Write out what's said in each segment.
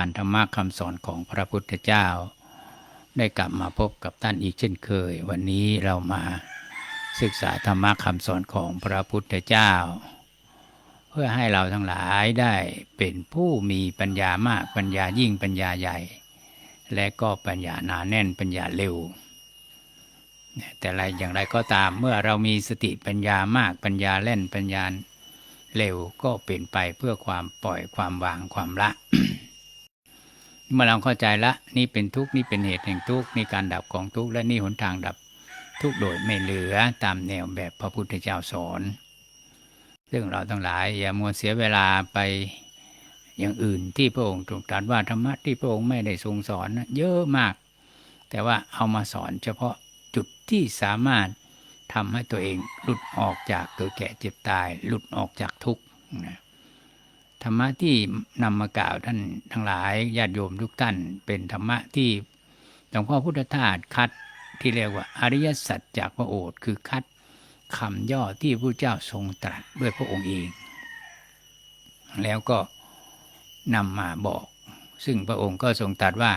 การธรรมะคำสอนของพระพุทธเจ้า ได้กลับมาพบกับท่านอีกเช่นเคย วันนี้เรามาศึกษาธรรมะคำสอนของพระพุทธเจ้า เพื่อให้เราทั้งหลายได้เป็นผู้มีปัญญามากปัญญายิ่งปัญญาใหญ่ และก็ปัญญาหนาแน่นปัญญาเร็ว แต่อะไรอย่างไรก็ตามเมื่อเรามีสติปัญญามากปัญญาเล่นปัญญาเร็วก็เป็นไปเพื่อความปล่อยความวางความละ เมื่อเราเข้าใจละ นี่เป็นทุกข์นี่เป็นเหตุแห่งทุกข์นี่การดับของทุกข์และนี่หนทางดับทุกข์โดยไม่เหลือตามแนวแบบพระพุทธเจ้าสอนซึ่งเราทั้งหลายอย่ามัวเสียเวลาไปอย่างอื่นที่พระองค์ตรัสตรัสว่าธรรมะที่พระองค์ไม่ได้ทรงสอนเยอะมาก แต่ว่าเอามาสอนเฉพาะจุดที่สามารถทำให้ตัวเองหลุดออกจากเกิดแก่เจ็บตาย หลุดออกจากทุกข์นะ ธรรมะที่นำมากล่าวท่านทั้งหลายญาติโยมทุกท่าน เป็นธรรมะที่หลวงพ่อพุทธทาสคัดที่เรียกว่าอริยสัจจากพระโอษฐ์คือคัดคำย่อที่พระเจ้าทรงตรัสด้วยพระองค์เอง แล้วก็นำมาบอก ซึ่งพระองค์ก็ทรงตรัสว่า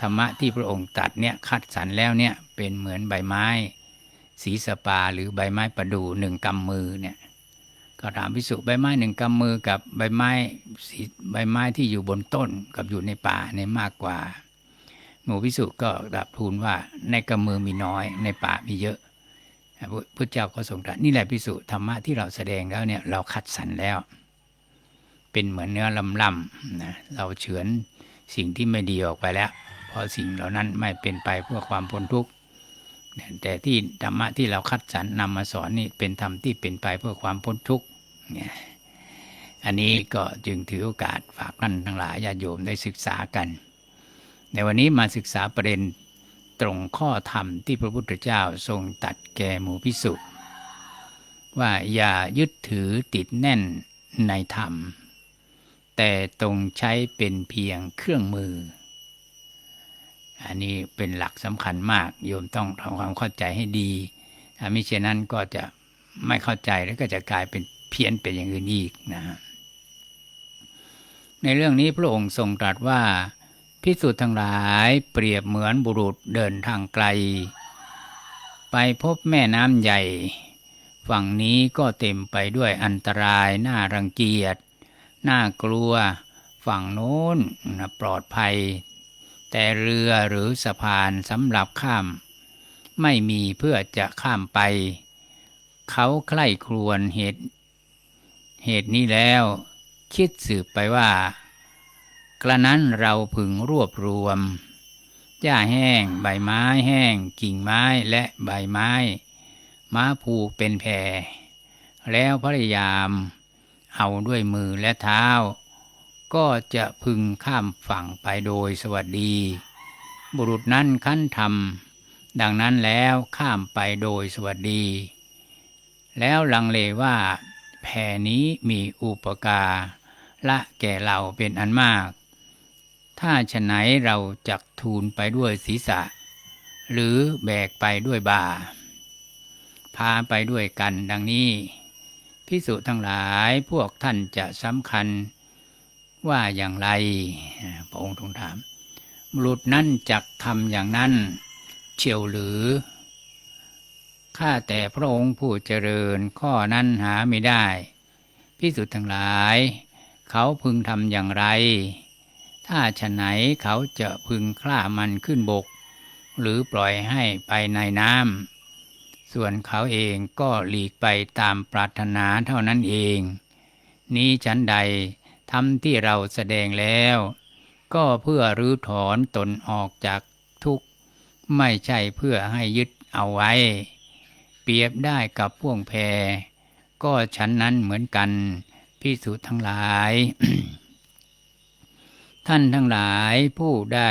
ธรรมะที่พระองค์ตรัสเนี่ยคัดสรรแล้วเนี่ยเป็นเหมือนใบไม้ สีสปาหรือใบไม้ประดู่หนึ่งกำมือเนี่ย ก็ถามพิสุใบไม้หนึ่งกำมือกับใบไม้สีใบไม้ที่อยู่บนต้นกับอยู่ในป่าในมากกว่า หมู่พิสุก็ดับทูลว่าในกำมือมีน้อยในป่ามีเยอะพระเจ้าก็ทรงตรัสนี่แหละพิสุธรรมะที่เราแสดงแล้วเนี่ยเราคัดสรรแล้ว เป็นเหมือนเนื้อลำๆนะเราเฉือนสิ่งที่ไม่ดีออกไปแล้ว เพราะสิ่งเหล่านั้นไม่เป็นไปเพื่อความพ้นทุกข์แต่ที่ธรรมะที่เราคัดสรรนำมาสอนนี่เป็นธรรมที่เป็นไปเพื่อความพ้นทุกข์ อันนี้ก็จึงถือโอกาสฝากท่านทั้งหลายญาติโยมได้ศึกษากัน ในวันนี้มาศึกษาประเด็นตรงข้อธรรมที่พระพุทธเจ้าทรงตัดแก่หมู่พิสุว่าอย่ายึดถือติดแน่นในธรรม แต่ตรงใช้เป็นเพียงเครื่องมือ อันนี้เป็นหลักสำคัญมากโยมต้องทำความเข้าใจให้ดีถ้ามิเช่นนั้นก็จะไม่เข้าใจแล้วก็จะกลายเป็น เพี้ยนเป็นอย่างอื่นอีกนะในเรื่องนี้พระองค์ทรงตรัสว่าพิสุทธ์ทั้งหลายเปรียบเหมือนบุรุษเดินทางไกล ไปพบแม่น้ำใหญ่ ฝั่งนี้ก็เต็มไปด้วยอันตรายน่ารังเกียจน่ากลัว ฝั่งโน้นปลอดภัย แต่เรือหรือสะพานสำหรับข้าม ไม่มีเพื่อจะข้ามไป เขาใคร่ครวญเหตุ เหตุนี้แล้ว คิดสืบไปว่า กระนั้นเราพึงรวบรวม หญ้าแห้ง ใบไม้แห้ง กิ่งไม้และใบไม้ ม้าผูกเป็นแพรแล้วพยายาม เอาด้วยมือและเท้า ก็จะพึงข้ามฝั่งไปโดยสวัสดี บุรุษนั้นขั้นทำดังนั้นแล้วข้ามไปโดยสวัสดี แล้วลังเลว่า แผ่นี้มีอุปการละแก่เราเป็นอันมาก ถ้าฉไหนเราจักทูลไปด้วยศีรษะ หรือแบกไปด้วยบ่า พาไปด้วยกันดังนี้ พิสุทั้งหลายพวกท่านจะสำคัญว่าอย่างไร พระองค์ทรงถามบุรุษนั้นจักทำอย่างนั้น เชียวหรือ ข้าแต่พระองค์ผู้เจริญข้อนั้นหาไม่ได้พิสุทั้งหลาย เขาพึงทำอย่างไร ถ้าฉะไหนเขาจะพึงคล้ามันขึ้นบก หรือปล่อยให้ไปในน้ำส่วนเขาเองก็หลีกไปตามปรารถนาเท่านั้นเอง นี้ฉันใดทำที่เราแสดงแล้ว ก็เพื่อรื้อถอนตนออกจากทุกข์ ไม่ใช่เพื่อให้ยึดเอาไว้ เปรียบได้กับพ่วงแพก็ฉันนั้นเหมือนกันพิสุทั้งหลาย ท่านทั้งหลายผู้ได้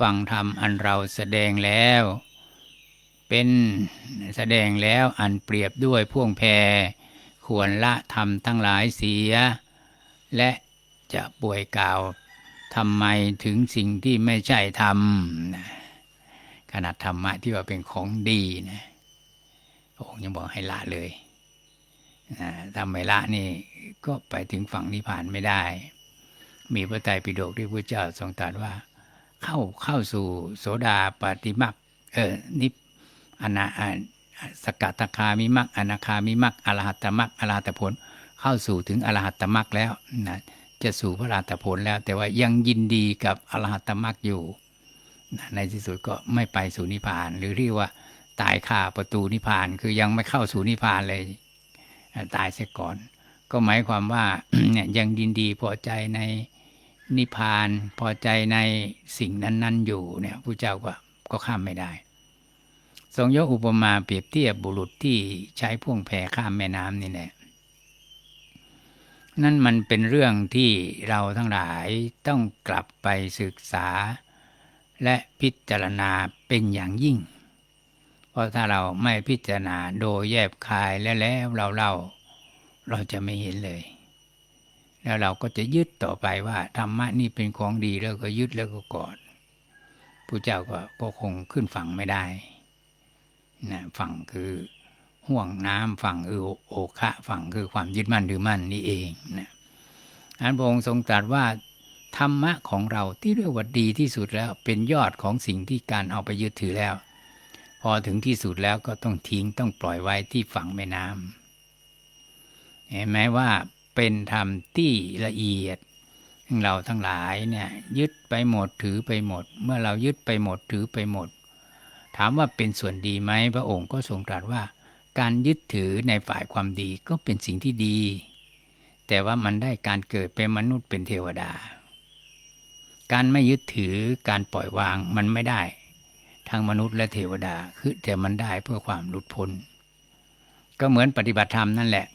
ฟังธรรมอันเราแสดงแล้ว เป็นแสดงแล้วอันเปรียบด้วยพ่วงแพควรละธรรมทั้งหลายเสีย และจะป่วยกล่าวทำไมถึงสิ่งที่ไม่ใช่ธรรมขนาดธรรมะที่ว่าเป็นของดีนะ พระองค์ยังบอกให้ละเลยทำไม่ละนี่ก็ไปถึงฝั่งนิพพานไม่ได้ มีพระไตรปิฎกที่พระเจ้าทรงตรัสว่า เข้าเข้าสู่โสดาปฏิมักเออนิพอนาสกัตคามิมักอนาคามิมักอรหัตมักอรหัตผล เข้าสู่ถึงอรหัตมักแล้วนะจะสู่พระอรหัตผลแล้ว แต่ว่ายังยินดีกับอรหัตมักอยู่ ในที่สุดก็ไม่ไปสู่นิพพานหรือเรียกว่า ตายคาประตูนิพพาน คือยังไม่เข้าสู่นิพพานเลย ตายเสียก่อน ก็หมายความว่าเนี่ยยังยินดีพอใจในนิพพานพอใจในสิ่งนั้น ๆ อยู่เนี่ยพระเจ้าก็ก็ข้ามไม่ได้ ทรงยกอุปมาเปรียบเทียบบุรุษที่ใช้พ่วงแพข้ามแม่น้ำนี่แหละนั่นมันเป็นเรื่องที่เราทั้งหลายต้องกลับไปศึกษา และพิจารณาเป็นอย่างยิ่ง เพราะถ้าเราไม่พิจารณาโดยแยบคายแล้วแล้วเราเราเราจะไม่เห็นเลย แล้วเราก็จะยึดต่อไปว่าธรรมะนี่เป็นของดีแล้วก็ยึดแล้วก็กอดผู้เจ้าก็ก็คงขึ้นฝั่งไม่ได้นะฝั่งคือห่วงน้ำฝั่งคือโอคะฝั่งคือความยึดมั่นถือมั่นนี่เองนะอันพระองค์ทรงตรัสว่าธรรมะของเราที่เรียกว่าดีที่สุดแล้วเป็นยอดของสิ่งที่การเอาไปยึดถือแล้ว พอถึงที่สุดแล้วก็ต้องทิ้งต้องปล่อยไว้ที่ฝั่งแม่น้ำเห็นไหมว่าเป็นธรรมที่ละเอียดเราทั้งหลายเนี่ยยึดไปหมดถือไปหมด เมื่อเรายึดไปหมดถือไปหมด ถามว่าเป็นส่วนดีไหมพระองค์ก็ทรงตรัสว่า การยึดถือในฝ่ายความดีก็เป็นสิ่งที่ดี แต่ว่ามันได้การเกิดเป็นมนุษย์เป็นเทวดา การไม่ยึดถือการปล่อยวางมันไม่ได้ ทั้งมนุษย์และเทวดา คือแต่มันได้เพื่อความหลุดพ้น ก็เหมือนปฏิบัติธรรมนั่นแหละ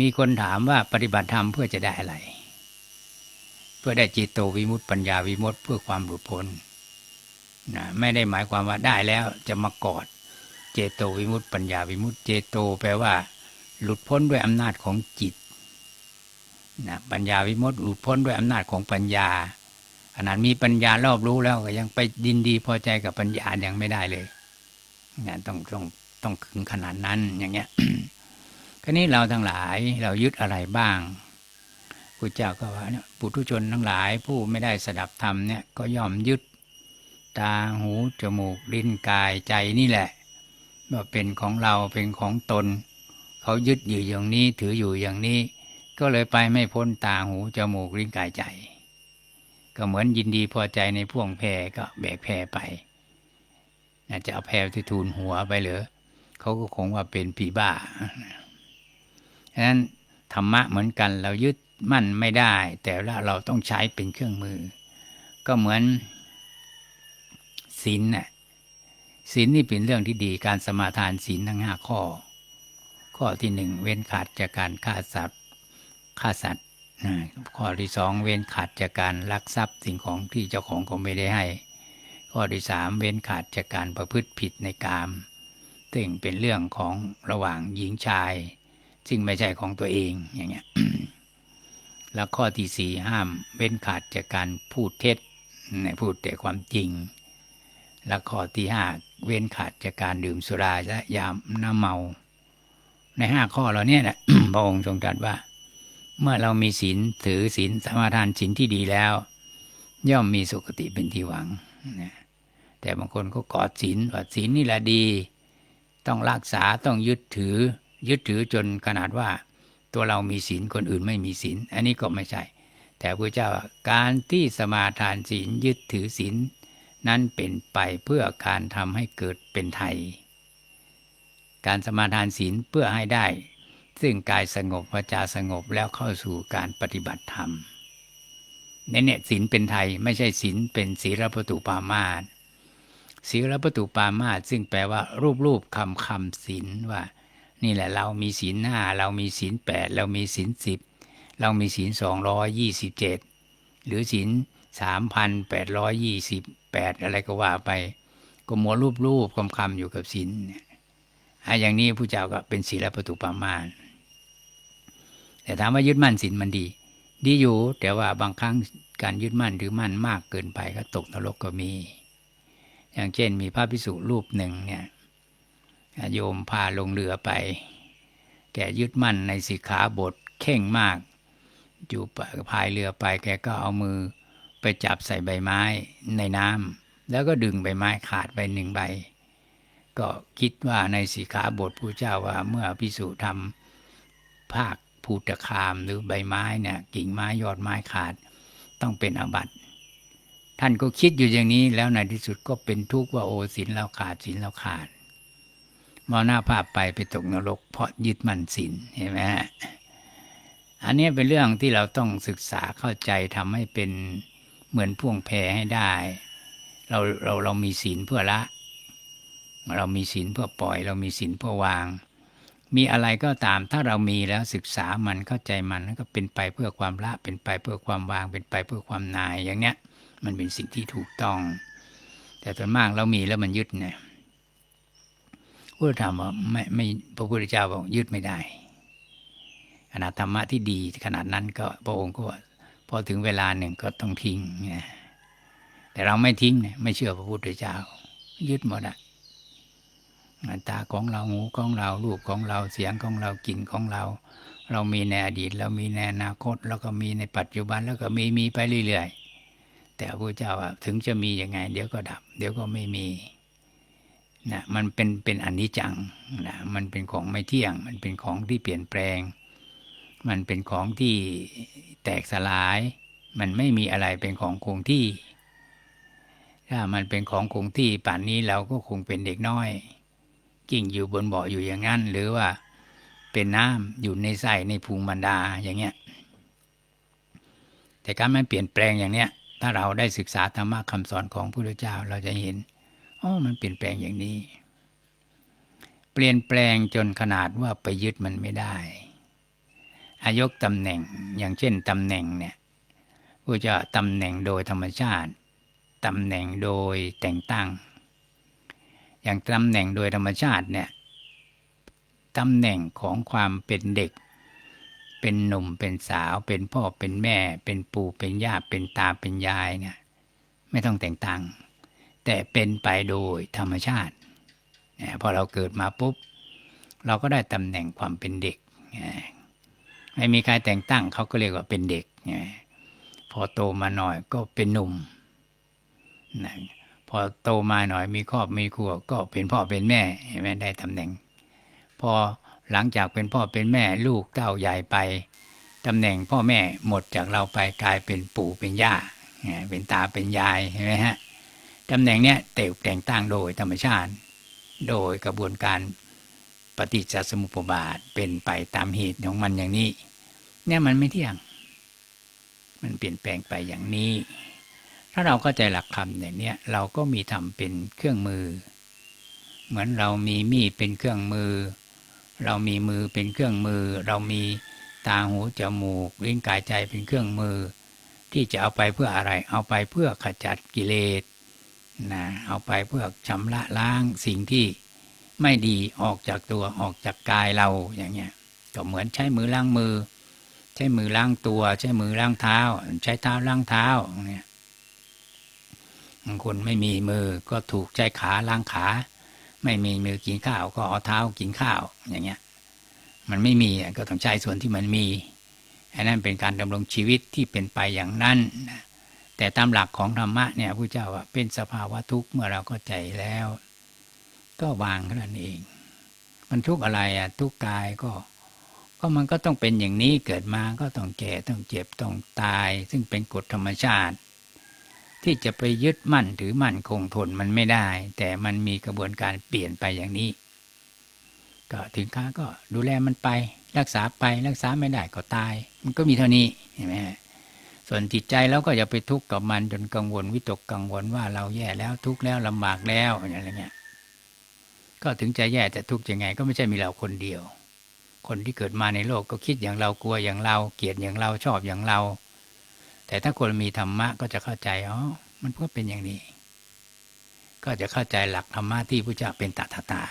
มีคนถามว่าปฏิบัติธรรมเพื่อจะได้อะไร เพื่อได้จิตโตวิมุตติปัญญาวิมุตติเพื่อความหลุดพ้นนะไม่ได้หมายความว่าได้แล้วจะมากอด เจโตวิมุตติปัญญาวิมุตติเจโต แปลว่า หลุดพ้นด้วยอำนาจของจิตนะปัญญาวิมุตติหลุดพ้นด้วยอำนาจของปัญญา ขนาดมีปัญญารอบรู้แล้วก็ยังไปดินดีพอใจกับปัญญายังไม่ได้เลยนะต้องต้องต้องถึงขนาดนั้นอย่างเงี้ยคราวนี้เราทั้งหลายเรายึดอะไรบ้างพระเจ้าก็ว่าเนี่ยปุถุชนทั้งหลายผู้ไม่ได้สดับธรรมเนี่ยก็ย่อมยึดตาหูจมูกลิ้นกายใจนี่แหละว่าเป็นของเราเป็นของตน เขายึดอยู่อย่างนี้ถืออยู่อย่างนี้ ก็เลยไปไม่พ้นตาหูจมูกลิ้นกายใจ ก็เหมือนยินดีพอใจในพ่วงแพรก็แบกแพรไปจะเอาแพรที่ทูลหัวไปเหรือเขาก็คงว่าเป็นผีบ้าฉะนั้นธรรมะเหมือนกันเรายึดมั่นไม่ได้ แต่ว่าเราต้องใช้เป็นเครื่องมือ ก็เหมือนศีลน่ะศีลนี่เป็นเรื่องที่ดีการสมาทานศีลทั้งห้าข้อ ข้อที่หนึ่งเว้นขาดจากการฆ่าสัตว์ฆ่าสัตว์ ข้อที่สองเว้นขาดจากการลักทรัพย์สิ่งของที่เจ้าของก็ไม่ได้ให้ ข้อที่สามเว้นขาดจากการประพฤติผิดในกาม ซึ่งเป็นเรื่องของระหว่างหญิงชาย ซึ่งไม่ใช่ของตัวเองอย่างเงี้ยแล้วข้อที่สี่ห้ามเว้นขาดจากการพูดเท็จในพูดแต่ความจริง แล้วข้อที่ห้าเว้นขาดจากการดื่มสุราและยามน้ำเมา ในห้าข้อเราเนี่ยนะพระองค์ทรงตรัสว่า เมื่อเรามีศีลถือศีลสมาทานศีลที่ดีแล้ว ย่อมมีสุคติเป็นที่หวังนะแต่บางคนก็กอดศีลว่าศีลนี่แหละดี ต้องรักษาต้องยึดถือ ยึดถือจนขนาดว่า ตัวเรามีศีลคนอื่นไม่มีศีลอันนี้ก็ไม่ใช่ แต่พระเจ้าการที่สมาทานศีลยึดถือศีลนั้นเป็นไปเพื่อการทำให้เกิดเป็นไทย การสมาทานศีลเพื่อให้ได้ ซึ่งกายสงบวาจาสงบแล้วเข้าสู่การปฏิบัติธรรมในเนี่ยศีลเป็นไทยไม่ใช่ศีลเป็นศีลประตูปามาตศีลประตูปามาตซึ่งแปลว่ารูปรูปคำคำศีลว่า นี่แหละเรามีศีลห้าเรามีศีลแปดเรามีศีลสิบเรามีศีลสองร้อยยี่สิบเจ็ดหรือศีลสามพันแปดร้อยยี่สิบแปดอะไรก็ว่าไป ก็มัวรูปรูปคำคำอยู่กับศีลเนี่ยอย่างนี้ผู้เจ้าก็เป็นศีลประตูปามา แต่ถามว่ายึดมั่นศีลมันดี ดีอยู่ แต่ว่าบางครั้งการยึดมั่นหรือมั่นมากเกินไปก็ตกนรกก็มี อย่างเช่นมีพระพิสุรูปหนึ่งเนี่ยโยมพาลงเรือไป แกยึดมั่นในสิกขาบทเข่งมาก อยู่พายเรือไป แกก็เอามือไปจับใส่ใบไม้ในน้ำแล้วก็ดึงใบไม้ขาดไปหนึ่งใบ ก็คิดว่าในสีขาบทผู้เจ้าว่าเมื่อพิสูจน์ทำภาค ภูตคามหรือใบไม้เนี่ยกิ่งไม้ยอดไม้ขาด ต้องเป็นอาบัติท่านก็คิดอยู่อย่างนี้แล้วในที่สุดก็เป็นทุกข์ว่าโอศีลเราขาดศีลเราขาดมรณาภาพไปไปตกนรก เพราะยึดมั่นศีลเห็นไหมฮะอันนี้เป็นเรื่องที่เราต้องศึกษาเข้าใจทำให้เป็นเหมือนพ่วงแพรให้ได้ เราเราเรามีศีลเพื่อละ เรามีศีลเพื่อปล่อย เรามีศีลเพื่อวาง มีอะไรก็ตาม ถ้าเรามีแล้วศึกษามันเข้าใจมันก็เป็นไปเพื่อความละเป็นไปเพื่อความวางเป็นไปเพื่อความนายอย่างเนี้ย มันเป็นสิ่งที่ถูกต้อง แต่ส่วนมากเรามีแล้วมันยึดเนี่ยพุทธธรรมว่าไม่ไม่พระพุทธเจ้าบอกยึดไม่ได้ขนาดธรรมะที่ดีขนาดนั้นก็พระองค์ก็พอถึงเวลาหนึ่งก็ต้องทิ้งเนี่ยแต่เราไม่ทิ้งเนี่ยไม่เชื่อพระพุทธเจ้า ยึดหมดอะ ตาของเราหูของเรารูปของเราเสียงของเรากลิ่นของเรา เรามีในอดีต เรามีในอนาคต แล้วก็มีในปัจจุบันแล้วก็มีมีไปเรื่อยๆ แต่พระเจ้าถึงจะมียังไง เดี๋ยวก็ดับ เดี๋ยวก็ไม่มีนะมันเป็นเป็นอนิจจังนะมันเป็นของไม่เที่ยง มันเป็นของที่เปลี่ยนแปลง มันเป็นของที่แตกสลาย มันไม่มีอะไรเป็นของคงที่ ถ้ามันเป็นของคงที่ป่านนี้เราก็คงเป็นเด็กน้อย กิ่งอยู่บนเบาะอยู่อย่างนั้น หรือว่าเป็นน้ำอยู่ในไส้ในภูมิบรรดาอย่างเงี้ยแต่การมันเปลี่ยนแปลงอย่างเนี้ย ถ้าเราได้ศึกษาธรรมะคำสอนของพระพุทธเจ้าเราจะเห็นอ๋อมันเปลี่ยนแปลงอย่างนี้ เปลี่ยนแปลงจนขนาดว่าไปยึดมันไม่ได้ อายกตำแหน่งอย่างเช่นตำแหน่งเนี่ยผู้จะตำแหน่งโดยธรรมชาติตำแหน่งโดยแต่งตั้ง อย่างตำแหน่งโดยธรรมชาติเนี่ยตำแหน่งของความเป็นเด็ก เป็นหนุ่มเป็นสาว เป็นพ่อเป็นแม่ เป็นปู่เป็นย่าเป็นตาเป็นยายเนี่ยไม่ต้องแต่งตั้งแต่เป็นไปโดยธรรมชาติพอเราเกิดมาปุ๊บ เราก็ได้ตำแหน่งความเป็นเด็กไม่มีใครแต่งตั้งเขาก็เรียกว่าเป็นเด็กพอโตมาหน่อยก็เป็นหนุ่มนะ พอโตมาหน่อยมีครอบมีครัวก็เป็นพ่อเป็นแม่เห็นไหมได้ตำแหน่ง พอหลังจากเป็นพ่อเป็นแม่ลูกเต้าใหญ่ไปตำแหน่งพ่อแม่หมดจากเราไปกลายเป็นปู่เป็นย่าเป็นตาเป็นยายเห็นไหมฮะตำแหน่งเนี้ยเต่แต่งตั้งโดยธรรมชาติ โดยกระบวนการปฏิจจสมุปบาทเป็นไปตามเหตุของมันอย่างนี้ เนี่ยมันไม่เที่ยง มันเปลี่ยนแปลงไปอย่างนี้ ถ้าเราเข้าใจหลักคำอย่างนี้เราก็มีทำเป็นเครื่องมือ เหมือนเรามีมีดเป็นเครื่องมือ เรามีมือเป็นเครื่องมือ เรามีตาหูจมูกลิ้นกายใจเป็นเครื่องมือ ที่จะเอาไปเพื่ออะไร เอาไปเพื่อขจัดกิเลสนะเอาไปเพื่อชำระล้างสิ่งที่ไม่ดีออกจากตัวออกจากกายเราอย่างเงี้ยก็เหมือนใช้มือล้างมือ ใช้มือล้างตัว ใช้มือล้างเท้า ใช้เท้าล้างเท้าเนี่ย บางคนไม่มีมือก็ถูกใช้ขาล้างขา ไม่มีมือกินข้าวก็เอาเท้ากินข้าวอย่างเงี้ย มันไม่มีก็ต้องใช้ส่วนที่มันมีอันนั้นเป็นการดำรงชีวิตที่เป็นไปอย่างนั้น แต่ตามหลักของธรรมะเนี่ยพระเจ้าว่าเป็นสภาวะทุกข์เมื่อเราเข้าใจแล้ว ก็วางแค่นั้นเอง มันทุกข์อะไรอะทุกข์กายก็ก็มันก็ต้องเป็นอย่างนี้เกิดมาก็ต้องแก่ต้องเจ็บต้องตาย ซึ่งเป็นกฎธรรมชาติ ที่จะไปยึดมั่นถือมั่นคงทนมันไม่ได้ แต่มันมีกระบวนการเปลี่ยนไปอย่างนี้ ก็ถึงค้าก็ดูแลมันไป รักษาไปรักษาไม่ได้ก็ตาย มันก็มีเท่านี้เห็นไหมส่วนจิตใจแล้วก็อย่าไปทุกข์กับมันจนกังวลวิตกกังวลว่าเราแย่แล้วทุกข์แล้วลำบากแล้วอะไรเงี้ยก็ถึงจะแย่แต่ทุกข์ยังไง ก็ไม่ใช่มีเราคนเดียว คนที่เกิดมาในโลกก็คิดอย่างเรากลัวอย่างเรา เกลียดอย่างเราชอบอย่างเรา แต่ถ้าคนมีธรรมะก็จะเข้าใจอ๋อมันก็เป็นอย่างนี้ ก็จะเข้าใจหลักธรรมะที่พระเจ้าเป็นตถาตา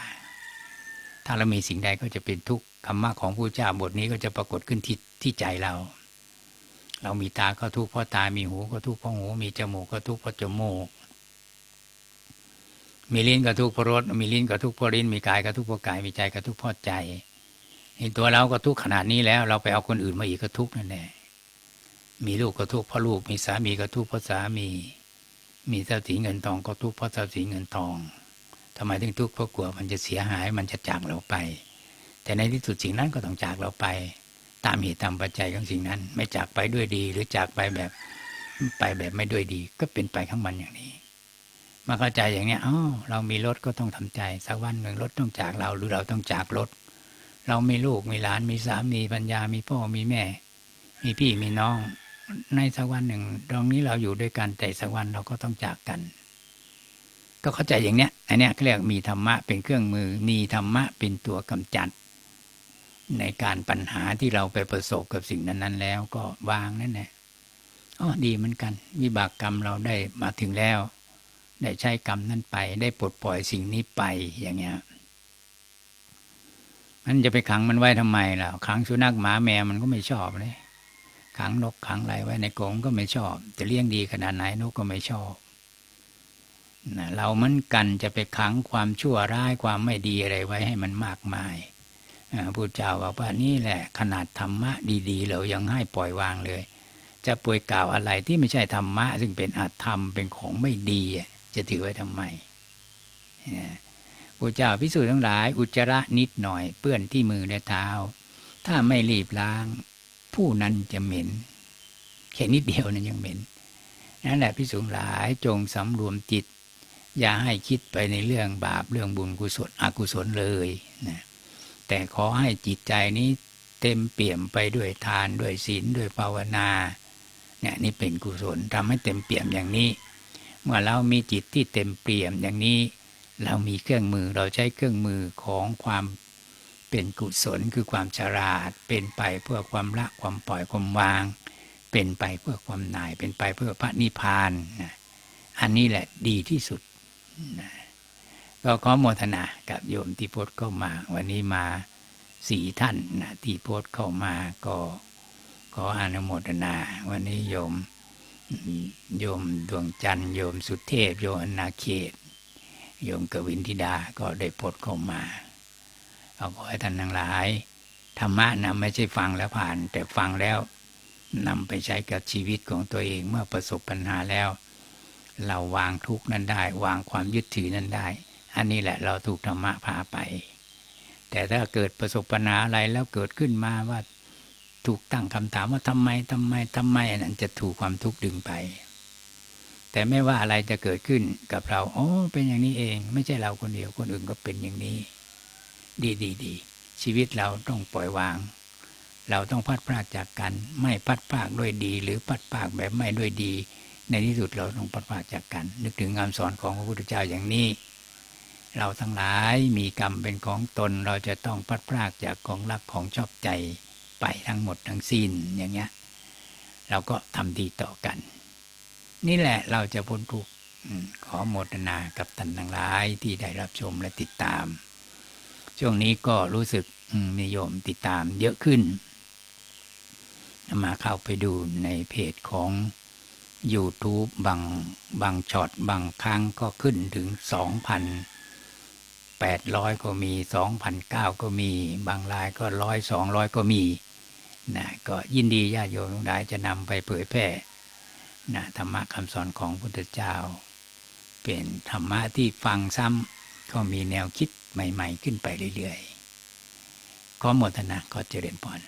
ถ้าเรามีสิ่งใดก็จะเป็นทุกข์ธรรมะของพระเจ้าบทนี้ก็จะปรากฏขึ้นที่ที่ใจเรา เรามีตาก็ทุกข์เพราะตา มีหูก็ทุกข์เพราะหู มีจมูกก็ทุกข์เพราะจมูก มีลิ้นก็ทุกข์เพราะรส มีลิ้นก็ทุกข์เพราะลิ้น มีกายก็ทุกข์เพราะกาย มีใจก็ทุกข์เพราะใจเห็นตัวเราก็ทุกข์ขนาดนี้แล้ว เราไปเอาคนอื่นมาอีกก็ทุกข์นั่นแหละ มีลูกก็ทุกข์เพราะลูก มีสามีก็ทุกข์เพราะสามี มีทรัพย์สินเงินทองก็ทุกข์เพราะทรัพย์สินเงินทองทำไมถึงทุกข์เพราะกลัวมันจะเสียหายมันจะจากเราไป แต่ในที่สุดสิ่งนั้นก็ต้องจากเราไป ตามเหตุตามปัจจัยของสิ่งนั้น ไม่จากไปด้วยดี หรือจากไปแบบไปแบบไม่ด้วยดี ก็เป็นไปข้างมันอย่างนี้ มาเข้าใจอย่างเนี้ยอ๋อเรามีรถก็ต้องทำใจสักวันหนึ่งรถต้องจากเราหรือเราต้องจากรถ เรามีลูกมีหลานมีสามีปัญญามีพ่อมีแม่ มีพี่มีน้อง ในสักวันหนึ่งตรงนี้เราอยู่ด้วยกันแต่สักวันเราก็ต้องจากกัน ก็เข้าใจอย่างเนี้ยอันเนี้ยเขาเรียกมีธรรมะเป็นเครื่องมือมีธรรมะเป็นตัวกำจัด ในการปัญหาที่เราไปประสบกับสิ่งนั้น ๆ แล้วก็วางนั่นแหละอ๋อดีเหมือนกันวิบากกรรมเราได้มาถึงแล้ว ได้ใช้กรรมนั้นไป ได้ปลดปล่อยสิ่งนี้ไปอย่างเงี้ยมันจะไปขังมันไว้ทำไมล่ะขังสุนัขหมาแมวมันก็ไม่ชอบเลย ขังนกขังอะไรไว้ในกรงก็ไม่ชอบ จะเลี้ยงดีขนาดไหนนกก็ไม่ชอบนะเราเหมือนกันจะไปขังความชั่วร้ายความไม่ดีอะไรไว้ให้มันมากมายพุทธเจ้าบอกว่านี่แหละขนาดธรรมะดีๆเรายังให้ปล่อยวางเลย จะป่วยกล่าวอะไรที่ไม่ใช่ธรรมะ ซึ่งเป็นอาธรรมเป็นของไม่ดีจะถือไว้ทำไมพระเจ้าพิสูจน์ทั้งหลาย อุจจาระนิดหน่อยเปื้อนที่มือและเท้า ถ้าไม่รีบล้าง ผู้นั้นจะเหม็นแค่นิดเดียวนั้นยังเหม็นนั่นแหละพิสูจน์หลายจงสำรวมจิต อย่าให้คิดไปในเรื่องบาปเรื่องบุญกุศลอกุศลเลยนะแต่ขอให้จิตใจนี้เต็มเปี่ยมไปด้วยทานด้วยศีลด้วยภาวนาเนี่ยนี่เป็นกุศลทำให้เต็มเปี่ยมอย่างนี้ เมื่อเรามีจิตที่เต็มเปี่ยมอย่างนี้ เรามีเครื่องมือเราใช้เครื่องมือของความ เป็นกุศลคือความฉลาด เป็นไปเพื่อความละความปล่อยความวาง เป็นไปเพื่อความหน่าย เป็นไปเพื่อพระนิพพานนะอันนี้แหละดีที่สุดนะก็ขอโมทนากับโยมที่โพสเข้ามา วันนี้มาสี่ท่านนะที่โพสเข้ามาก็ขออนุโมทนา วันนี้โยมโยมดวงจันทร์โยมสุเทพโยมอนาเขต โยมกวินธิดาก็ได้โพสเข้ามา เอาขอให้ท่านทั้งหลาย ธรรมะนะไม่ใช่ฟังแล้วผ่าน แต่ฟังแล้วนำไปใช้กับชีวิตของตัวเองเมื่อประสบปัญหาแล้ว เราวางทุกข์นั้นได้ วางความยึดถือนั้นได้ อันนี้แหละเราถูกธรรมะพาไป แต่ถ้าเกิดประสบปัญหาอะไรแล้วเกิดขึ้นมาว่า ถูกตั้งคำถามว่าทำไมทำไมทำไมอันั่นจะถูกความทุกข์ดึงไป แต่ไม่ว่าอะไรจะเกิดขึ้นกับเราโอ้เป็นอย่างนี้เอง ไม่ใช่เราคนเดียวคนอื่นก็เป็นอย่างนี้ ดีดีดีชีวิตเราต้องปล่อยวาง เราต้องพัดพลาดจากกัน ไม่พัดพากด้วยดี หรือพัดพากแบบไม่ด้วยดี ในที่สุดเราต้องพัดพลาดจากกัน นึกถึงคำสอนของพระพุทธเจ้าอย่างนี้ เราทั้งหลายมีกรรมเป็นของตนเราจะต้องพัดพลากจากของรักของชอบใจไปทั้งหมดทั้งสิ้นอย่างเงี้ยเราก็ทำดีต่อกัน นี่แหละเราจะพ้นทุกข์ขอโมทนากับท่านทั้งหลายที่ได้รับชมและติดตาม ช่วงนี้ก็รู้สึกนิยมติดตามเยอะขึ้น มาเข้าไปดูในเพจของ YouTube บางบางช็อตบางครั้งก็ขึ้นถึงสองพันแปดร้อยก็มีสองพันเก้าก็มี บางรายก็ร้อยสองร้อยก็มีนะก็ยินดีญาติโยมทุกท่านจะนำไปเผยแพร่นะธรรมะคำสอนของพุทธเจ้า เป็นธรรมะที่ฟังซ้ำ ก็มีแนวคิดใหม่ ๆ ขึ้นไปเรื่อยๆ ขอโมทนาขอเจริญพร